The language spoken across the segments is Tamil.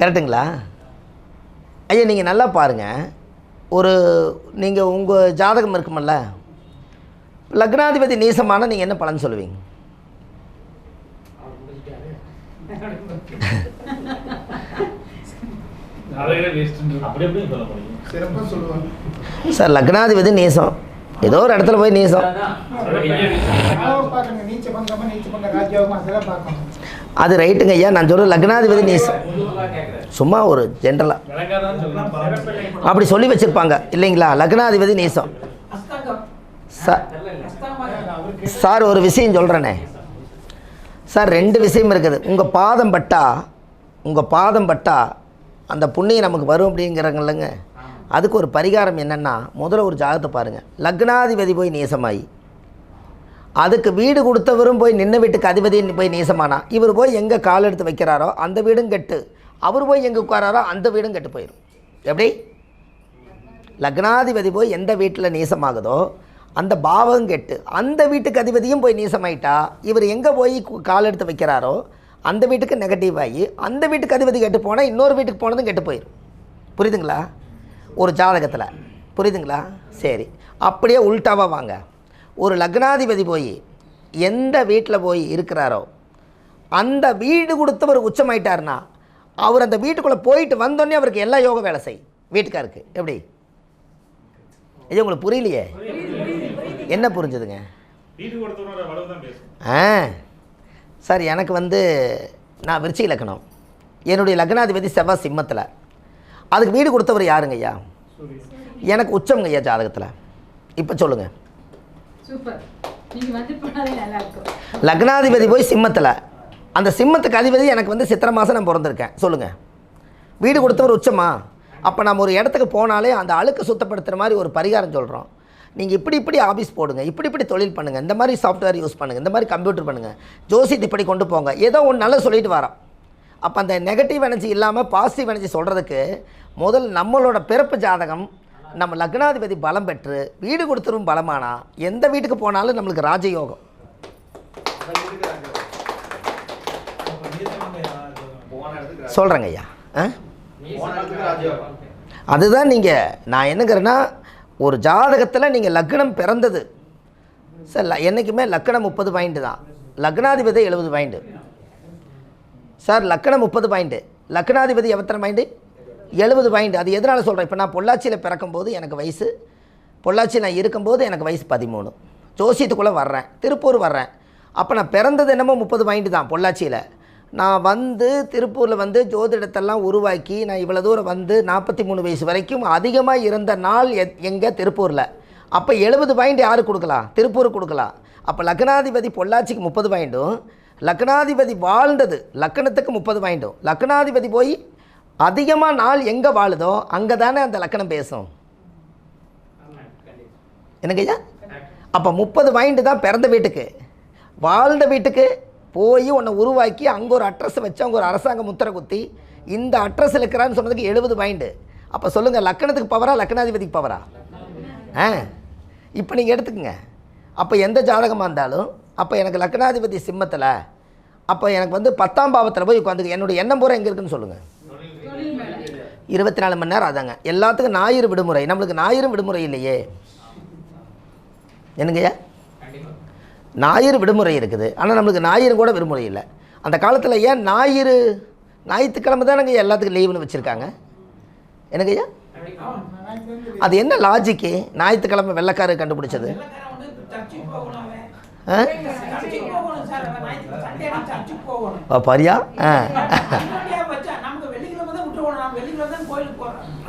கரெக்டுங்களா? ஐயா நீங்கள் நல்லா பாருங்கள் ஒரு நீங்கள் உங்கள் ஜாதகம் இருக்குமல்ல? லக்னாதிபதி நீசமான நீங்கள் என்ன பலன் சொல்லுவீங்க. சார் லக்னாதிபதி நீசம். ஏதோ ஒரு இடத்துல போய் நீசம். அது ரைட்டுங்க ஐயா நான் சொல்கிறேன் லக்னாதிபதி நீசம். சும்மா ஒரு ஜென்ரலாக அப்படி சொல்லி வச்சுருப்பாங்க இல்லைங்களா? லக்னாதிபதி நீசம். சார் சார் ஒரு விஷயம் சொல்கிறேனே சார் ரெண்டு விஷயம் இருக்குது. உங்கள் பாதம் பட்டா உங்கள் பாதம் பட்டா அந்த புண்ணியம் நமக்கு வரும் அப்படிங்கிறாங்கல்லங்க அதுக்கு ஒரு பரிகாரம் என்னென்னா முதல்ல ஒரு ஜாதகத்தை பாருங்கள் லக்னாதிபதி போய் நேசமாயி. அதுக்கு வீடு கொடுத்தவரும் போய் நின்று வீட்டுக்கு அதிபதி போய் நேசமானா. இவர் போய் எங்கே கால் எடுத்து வைக்கிறாரோ அந்த வீடும் கெட்டு. அவர் போய் எங்கே உட்காராரோ அந்த வீடும் கெட்டு போயிடும் எப்படி? லக்னாதிபதி போய் எந்த வீட்டில் நீசமாகுதோ அந்த பாவம் கெட்டு. அந்த வீட்டுக்கு அதிபதியும் போய் நேசமாயிட்டா இவர் எங்கே போய் கால் எடுத்து வைக்கிறாரோ அந்த வீட்டுக்கு நெகட்டிவ் ஆகி அந்த வீட்டுக்கு அதிபதி கெட்டு போனால் இன்னொரு வீட்டுக்கு போனதும் கெட்டு போயிடும் புரியுதுங்களா? ஒரு ஜாதகத்தில். புரியுதுங்களா? சரி. அப்படியே உல்டாவாக வாங்க. ஒரு லக்னாதிபதி போய் எந்த வீட்டில் போய் இருக்கிறாரோ அந்த வீடு கொடுத்தவர் உச்சமாயிட்டாருன்னா அவர் அந்த வீட்டுக்குள்ளே போயிட்டு வந்தோடனே அவருக்கு எல்லா யோக வேலை செய். வீட்டுக்காருக்கு. எப்படி? இது உங்களுக்கு புரியலையே? என்ன புரிஞ்சுதுங்க? வீடு கொடுத்தவரோட வலுவு தான் பேசும். ஆ. சார் எனக்கு வந்து நான் விருச்சிக லக்னம். என்னுடைய லக்னாதிபதி செவ்வாய் சிம்மத்தில். அதுக்கு வீடு கொடுத்தவர் யாருங்க ஐயா? எனக்கு உச்சம்ங்க ஐயா ஜாதகத்தில். இப்போ சொல்லுங்கள் லக்னாதிபதி போய் சிம்மத்தில். அந்த சிம்மத்துக்கு அதிபதி எனக்கு வந்து சித்திரை மாதம் நான் பிறந்திருக்கேன். சொல்லுங்கள் வீடு கொடுத்தவர் உச்சமா? அப்போ நம்ம ஒரு இடத்துக்கு போனாலே அந்த அழுக்கு சுத்தப்படுத்துகிற மாதிரி ஒரு பரிகாரம் சொல்கிறோம் நீங்கள் இப்படி இப்படி ஆஃபீஸ் போடுங்க. இப்படி இப்படி தொழில் பண்ணுங்கள் இந்த மாதிரி சாஃப்ட்வேர் யூஸ் பண்ணுங்கள் இந்த மாதிரி கம்ப்யூட்டர் பண்ணுங்கள் ஜோசியத்தை இப்படி கொண்டு போங்க. ஏதோ ஒன்று நல்லா சொல்லிட்டு வரோம். அப்போ அந்த நெகட்டிவ் எனர்ஜி இல்லாமல் பாசிட்டிவ் எனர்ஜி சொல்கிறதுக்கு முதல் நம்மளோட பிறப்பு ஜாதகம் நம்ம லக்னாதிபதி பலம் பெற்று வீடு கொடுத்துரும் பலமானா எந்த வீட்டுக்கு போனாலும் நம்மளுக்கு ராஜயோகம். சொல்கிறேங்க ஐயா. ஆ? அதுதான் நீங்கள் நான் என்னங்கிறேன்னா ஒரு ஜாதகத்தில் நீங்கள் லக்னம் பிறந்தது. சார் என்றைக்குமே லக்னம் முப்பது பாயிண்ட்டு தான். லக்னாதிபதி எழுபது பாயிண்ட்டு சார் லக்கணம் முப்பது பாயிண்ட்டு லக்னாதிபதி எத்தனை பாயிண்ட்டு எழுபது பாயிண்ட் அது எதனால் சொல்கிறேன் இப்போ நான் பொள்ளாச்சியில் பிறக்கும்போது எனக்கு வயசு. பொள்ளாச்சி நான் இருக்கும்போது எனக்கு வயசு பதிமூணு. ஜோசியத்துக்குள்ளே வர்றேன். திருப்பூர் வர்றேன். அப்போ நான் பிறந்தது என்னமோ முப்பது பாயிண்ட் தான் பொள்ளாச்சியில். நான் வந்து திருப்பூரில் வந்து ஜோதிடத்தெல்லாம் உருவாக்கி நான் இவ்வளோ தூரம் வந்து நாற்பத்தி மூணு வயசு வரைக்கும் அதிகமாக இருந்த நாள் எ எங்கே திருப்பூரில். அப்போ எழுபது பாயிண்ட் யாருக்கு கொடுக்கலாம்? திருப்பூருக்கு கொடுக்கலாம். அப்போ லக்னாதிபதி பொள்ளாச்சிக்கு முப்பது பாயிண்ட்டும் லக்னாதிபதி வாழ்ந்தது. லக்கணத்துக்கு முப்பது பாயிண்டும் லக்னாதிபதி போய் அதிகமாக நாள் எங்கே வாழுதோ அங்கே தானே அந்த லக்கணம் பேசும். எனக்கு ஐயா? அப்போ முப்பது பாயிண்ட் தான் பிறந்த வீட்டுக்கு. வாழ்ந்த வீட்டுக்கு போய் உன்னை உருவாக்கி அங்கே ஒரு அட்ரஸ் வச்சு அங்கே ஒரு அரசாங்க முத்திரை குத்தி இந்த அட்ரஸில் இருக்கிறான்னு சொன்னதுக்கு எழுபது பாயிண்ட்டு அப்போ சொல்லுங்கள் லக்கணத்துக்கு பவரா லக்னாதிபதிக்கு பவரா ஆ? இப்போ நீங்கள் எடுத்துக்கங்க. அப்போ எந்த ஜாதகமாக இருந்தாலும் அப்போ எனக்கு லக்னாதிபதி சிம்மத்தில் அப்போ எனக்கு வந்து பத்தாம் பாவத்தில் போய் உட்காந்து என்னுடைய எண்ணம் பூரா எங்கே இருக்குன்னு சொல்லுங்கள் இருபத்தி நாலு மணி நேரம் அதாங்க. எல்லாத்துக்கும் ஞாயிறு விடுமுறை. நம்மளுக்கு ஞாயிறு விடுமுறை இல்லையே. என்னங்கய்யா ஞாயிறு விடுமுறை இருக்குது. ஆனால் நம்மளுக்கு ஞாயிறு கூட விடுமுறை இல்லை. அந்த காலத்தில் ஏன் ஞாயிறு ஞாயிற்றுக்கிழமை தானங்க எல்லாத்துக்கும் லீவுன்னு வச்சுருக்காங்க? என்னங்கய்யா அது என்ன லாஜிக்கு ஞாயிற்றுக்கிழமை வெள்ளக்காரர் கண்டுபிடிச்சது. பரியா? ஆ.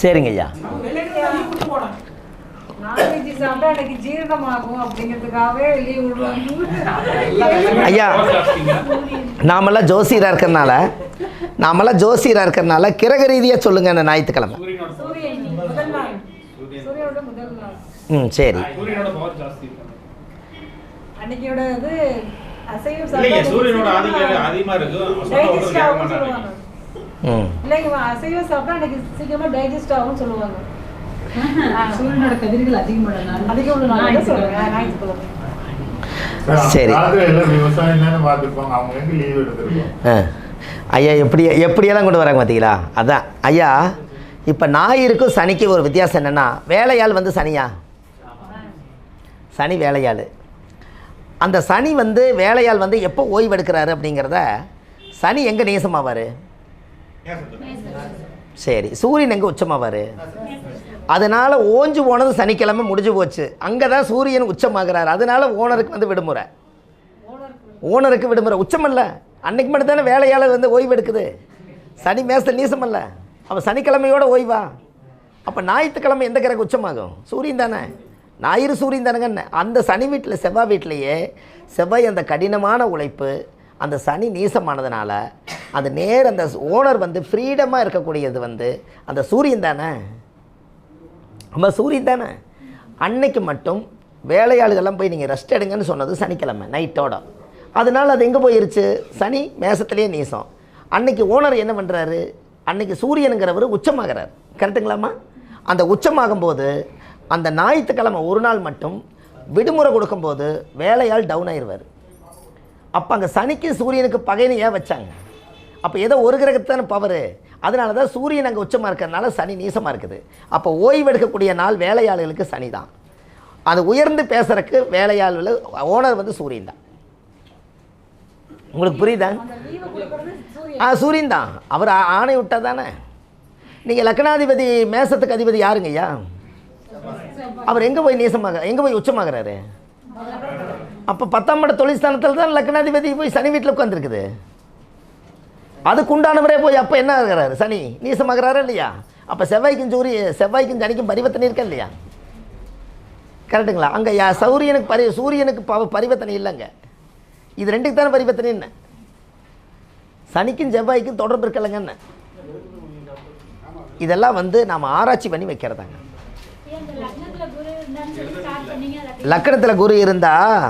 சரிங்க ஐயா. ஐயா நாமெல்லாம் ஜோசியராக இருக்கிறனால நாமெல்லாம் ஜோசியராக இருக்கிறனால கிரக ரீதியாக சொல்லுங்கள் அந்த ஞாயிற்றுக்கிழமை. ம் சரி. அன்னைக்கோட இது அசைவம் சாப்பிட்டா சூரியனோட ஆதிக்கம் அதிகமா இருக்கு. இல்லைங்க அசைவம் சாப்பிட்டா எனக்கு சீக்கிரமா டைஜஸ்ட் ஆகும்னு சொல்லுவாங்க. சூரியனோட கதிர்கள் அதிகமானதுனால அதிகம் உள்ள நாள் தான் சொல்லுவேன் சரி. ஐயா எப்படி எப்படியெல்லாம் கொண்டு வராங்க பார்த்தீங்களா? அதான். ஐயா இப்போ ஞாயிறுக்கும் சனிக்கு ஒரு வித்தியாசம் என்னென்னா வேலையாள் வந்து சனியா? சனி வேலையாள். அந்த சனி வந்து வேலையாள் வந்து எப்போ ஓய்வு எடுக்கிறாரு அப்படிங்கிறத சனி எங்கே நேசமாவார்? சரி சூரியன் எங்கே உச்சமாவார்? அதனால் ஓஞ்சு போனது சனிக்கிழமை முடிஞ்சு போச்சு. அங்கே தான் சூரியன் உச்சமாகிறார். அதனால் ஓனருக்கு வந்து விடுமுறை. ஓனருக்கு விடுமுறை. உச்சமல்ல. அன்னைக்கு மட்டும் தானே வேலையால் வந்து ஓய்வு எடுக்குது சனி மேசத்தில் நீசமல்ல. அப்போ சனிக்கிழமையோட ஓய்வா? அப்போ ஞாயிற்றுக்கிழமை எந்த கிரகம் உச்சமாகும்? சூரியன் தானே. ஞாயிறு சூரியன் தானேங்கன்னு அந்த சனி வீட்டில் செவ்வாய் வீட்டிலையே செவ்வாய் அந்த கடினமான உழைப்பு அந்த சனி நீசமானதுனால அந்த நேர் அந்த ஓனர் வந்து ஃப்ரீடமாக இருக்கக்கூடியது வந்து அந்த சூரியன் தானே? நம்ம சூரியன் தானே? அன்னைக்கு மட்டும் வேலையாளுகள்லாம் போய் நீங்கள் ரெஸ்ட் எடுங்கன்னு சொன்னது சனிக்கிழமை நைட்டோட அதனால் அது எங்கே போயிருச்சு? சனி மேசத்துலேயே நீசம். அன்னைக்கு ஓனர் என்ன பண்ணுறாரு அன்னைக்கு சூரியனுங்கிறவர் உச்சமாகிறார். கரெக்டுங்களாம்மா அந்த உச்சமாகும்போது அந்த ஞாயிற்றுக்கிழமை ஒரு நாள் மட்டும் விடுமுறை கொடுக்கும்போது வேலையால் டவுன் ஆயிடுவார் அப்போ அங்கே சனிக்கு சூரியனுக்கு பகைன்னு ஏன் வச்சாங்க? அப்போ ஏதோ ஒரு கிரகத்தான பவர் அதனால தான் சூரியன் அங்கே உச்சமாக இருக்கிறதுனால சனி நீசமாக இருக்குது. அப்போ ஓய்வு எடுக்கக்கூடிய நாள் வேலையாளுகளுக்கு சனி தான். அது உயர்ந்து பேசுறதுக்கு வேலையாளர்கள் ஓனர் வந்து சூரியன் தான். உங்களுக்கு புரியுதா? ஆ சூரியன் தான். அவர் ஆணை விட்டா தானே நீங்கள் லக்னாதிபதி மேசத்துக்கு அதிபதி யாருங்க ஐயா? அவர் எங்கே போய் நேசமாக எங்கே போய் உச்சமாகிறாரு? அப்போ பத்தாம் பட தொழில் தான் லக்னாதிபதி போய் சனி வீட்டில் உட்காந்துருக்குது அதுக்கு உண்டானவரே போய் அப்போ என்ன ஆகிறாரு? சனி நீசமாகிறாரா இல்லையா? அப்போ செவ்வாய்க்கும் சூரிய செவ்வாய்க்கும் சனிக்கும் பரிவர்த்தனை இருக்கா இல்லையா? கரெக்டுங்களா? அங்கே யா சௌரியனுக்கு பரி சூரியனுக்கு ப பரிவர்த்தனை இல்லைங்க. இது ரெண்டுக்கு தானே பரிவர்த்தனை என்ன? சனிக்கும் செவ்வாய்க்கும் தொடர்பு இருக்கலைங்க என்ன? இதெல்லாம் வந்து நாம் ஆராய்ச்சி பண்ணி வைக்கிறதாங்க. லக்கணத்தில் குரு இருந்தால்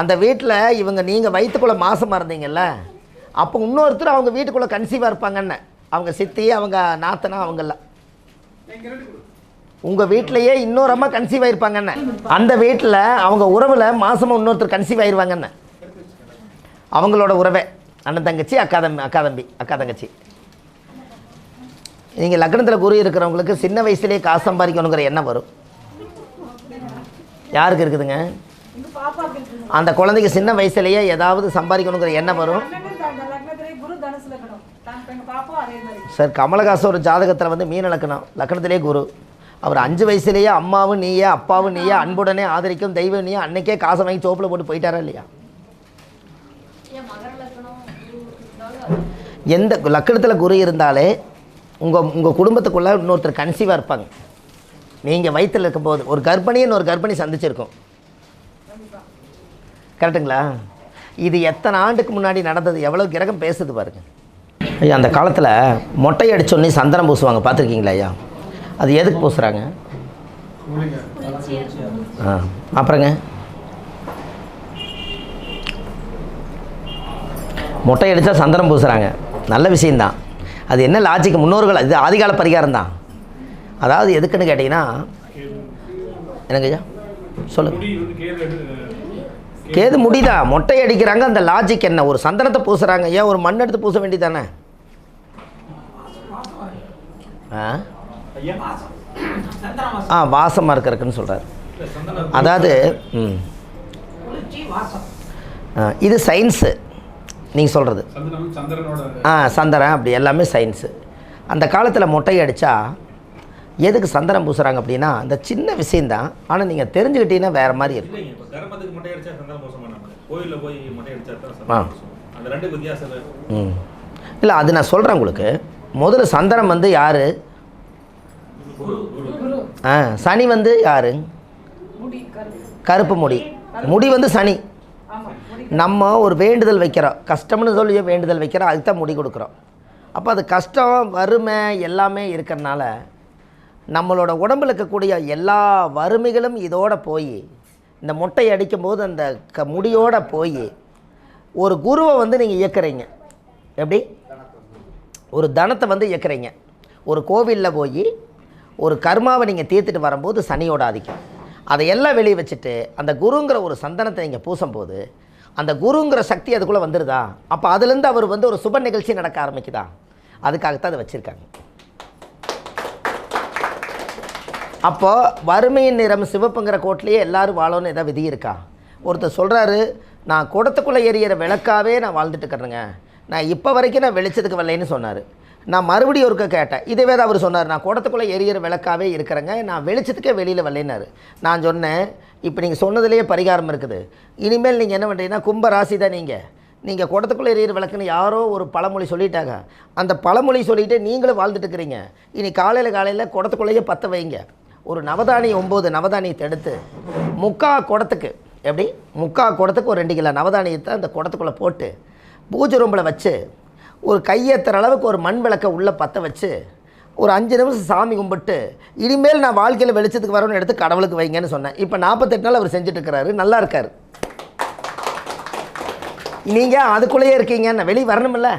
அந்த வீட்டில் இவங்க நீங்கள் வயிற்றுக்குள்ளே மாசமாக இருந்தீங்கல்ல அப்போ இன்னொருத்தர் அவங்க வீட்டுக்குள்ளே கன்சீவாக இருப்பாங்கன்னு. அவங்க சித்தி அவங்க நாத்தனா அவங்கெல்லாம் உங்கள் வீட்டிலையே இன்னொரு அம்மா கன்சீவ் ஆயிருப்பாங்கன்னு. அந்த வீட்டில் அவங்க உறவில் மாசமாக இன்னொருத்தர் கன்சீவ் ஆயிருவாங்கன்னு. அவங்களோட உறவே. அண்ணன் தங்கச்சி அக்கா தம்பி அக்கா தம்பி அக்கா தங்கச்சி. நீங்கள் லக்னத்தில் குரு இருக்கிறவங்களுக்கு சின்ன வயசுலேயே காசு சம்பாதிக்கணுங்கிற எண்ணம் வரும். யாருக்கு இருக்குதுங்க? அந்த குழந்தைக்கு சின்ன வயசுலேயே ஏதாவது சம்பாதிக்கணுங்கிற எண்ணம் வரும். சார் கமலஹாசன் ஒரு ஜாதகத்தில் வந்து மீன லக்கணம். லக்கணத்திலே குரு. அவர் அஞ்சு வயசுலேயே அம்மாவும் நீயே அப்பாவும் நீயே அன்புடனே ஆதரிக்கும் தெய்வம் நீயே அன்னைக்கே காசை வாங்கி சோப்பில் போட்டு போயிட்டாரா இல்லையா? எந்த லக்கணத்தில் குரு இருந்தாலே உங்கள் உங்கள் குடும்பத்துக்குள்ளே இன்னொருத்தர் கன்சீவாக இருப்பாங்க. நீங்கள் வயிற்றில் இருக்கும்போது ஒரு கர்ப்பிணின்னு ஒரு கர்ப்பிணி சந்திச்சிருக்கும். கரெக்டுங்களா இது எத்தனை ஆண்டுக்கு முன்னாடி நடந்தது? எவ்வளோ கிரகம் பேசுது பாருங்க. ஐயா அந்த காலத்தில் மொட்டை அடிச்சோடனே சந்தனம் பூசுவாங்க பார்த்துருக்கீங்களா ஐயா? அது எதுக்கு பூசுகிறாங்க ஆ அப்புறங்க? மொட்டை அடித்தா சந்தனம் பூசுகிறாங்க நல்ல விஷயந்தான் அது என்ன லாஜிக் முன்னோர்கள் இது ஆதிகால பரிகாரம் தான் அதாவது எதுக்குன்னு கேட்டிங்கன்னா என்னங்க ஐயா? சொல்லுங்கள் கேது முடிதான் மொட்டை அடிக்கிறாங்க அந்த லாஜிக் என்ன? ஒரு சந்தனத்தை பூசுகிறாங்க ஏன் ஒரு மண் எடுத்து பூச வேண்டியதானே? ஆ? ஆ வாசமாக இருக்கிறதுக்குன்னு சொல்கிறார் அதாவது இது சயின்ஸு நீங்கள் சொல்கிறது ஆ சந்திரன் அப்படி எல்லாமே சயின்ஸு அந்த காலத்தில் மொட்டை அடித்தா எதுக்கு சந்தனம் பூசுகிறாங்க அப்படின்னா அந்த சின்ன விஷயந்தான் ஆனால் நீங்கள் தெரிஞ்சுக்கிட்டீங்கன்னா வேறு மாதிரி இருக்கும் இல்லைங்க இப்போ கர்மத்துக்கு மொட்டை அடிச்சா சந்தனம் பூச மாட்டாங்க. கோயிலில் போய் மொட்டை அடிச்சா தான் ஆ. சந்தனம் பூசுவோம். அந்த ரெண்டு வித்தியாசம் வேறு. ம். இல்லை அது நான் சொல்கிறேன் உங்களுக்கு. முதல்ல சந்திரன் வந்து யார்? ஆ சனி வந்து யார்? முடி கருப்பு. முடி. முடி வந்து சனி. நம்ம ஒரு வேண்டுதல் வைக்கிறோம். கஷ்டம்னு சொல்லி வேண்டுதல் வைக்கிறோம். அதுக்கு தான் முடி கொடுக்குறோம். அப்போ அது கஷ்டம் வறுமை எல்லாமே இருக்கிறனால நம்மளோட உடம்புல இருக்கக்கூடிய எல்லா வறுமைகளும் இதோடு போய் இந்த முட்டை அடிக்கும்போது அந்த க முடியோட போய் ஒரு குருவை வந்து நீங்கள் இயக்குறீங்க. எப்படி? ஒரு தனத்தை வந்து இயக்குறீங்க. ஒரு கோவிலில் போய் ஒரு கர்மாவை நீங்கள் தீர்த்துட்டு வரும்போது சனியோட ஆதிக்கம். அதையெல்லாம் வெளியே வச்சுட்டு அந்த குருங்கிற ஒரு சந்தனத்தை நீங்கள் பூசும்போது அந்த குருங்கிற சக்தி அதுக்குள்ளே வந்துடுதா அப்போ அதுலேருந்து அவர் வந்து ஒரு சுப நிகழ்ச்சி நடக்க ஆரம்பிக்குதா? அதுக்காகத்தான் அதை வச்சுருக்காங்க. அப்போ வறுமையின் நிறம் சிவப்புங்கிற கோட்லேயே எல்லாரும் வாழணும்னு ஏதாவது விதி இருக்கா? ஒருத்தர் சொல்கிறாரு நான் குடத்துக்குள்ளே எரியிற விளக்காவே நான் வாழ்ந்துட்டு இருக்கிறேங்க நான் இப்போ வரைக்கும் நான் வெளிச்சத்துக்கு வரலைன்னு சொன்னார். நான் மறுபடியும் ஒருக்க கேட்டேன். இதுவே தான் அவர் சொன்னார் நான் குடத்துக்குள்ளே எரியிற விளக்காவே இருக்கிறேங்க. நான் வெளிச்சத்துக்கே வெளியில் வரலைன்னாரு. நான் சொன்னேன் இப்போ நீங்கள் சொன்னதுலேயே பரிகாரம் இருக்குது. இனிமேல் நீங்கள் என்ன பண்ணுறீங்கன்னா கும்ப ராசி தான் நீங்கள் நீங்கள் குடத்துக்குள்ளே எரியிற விளக்குன்னு யாரோ ஒரு பழமொழி சொல்லிட்டாங்க. அந்த பழமொழி சொல்லிட்டு நீங்களும் வாழ்ந்துட்டு இருக்கிறீங்க. இனி காலையில் காலையில் குடத்துக்குள்ளேயே பற்ற வைங்க. ஒரு நவதானி ஒம்பது நவதானியத்தை எடுத்து முக்கா குடத்துக்கு எப்படி? முக்கா குடத்துக்கு ஒரு ரெண்டு கிலோ நவதானியத்தை அந்த குடத்துக்குள்ளே போட்டு பூஜை ரூம்பில் வச்சு ஒரு கையேற்றுற அளவுக்கு ஒரு மண் விளக்கை உள்ளே பற்ற வச்சு ஒரு அஞ்சு நிமிஷம் சாமி கும்பிட்டு இனிமேல் நான் வாழ்க்கையில் வெளிச்சத்துக்கு வரணும்னு எடுத்து கடவுளுக்கு வைங்கன்னு சொன்னேன். இப்போ நாற்பத்தெட்டு நாள் அவர் செஞ்சுட்டு நல்லா இருக்கார். நீங்கள் அதுக்குள்ளேயே இருக்கீங்க நான் வெளியே வரணுமில்ல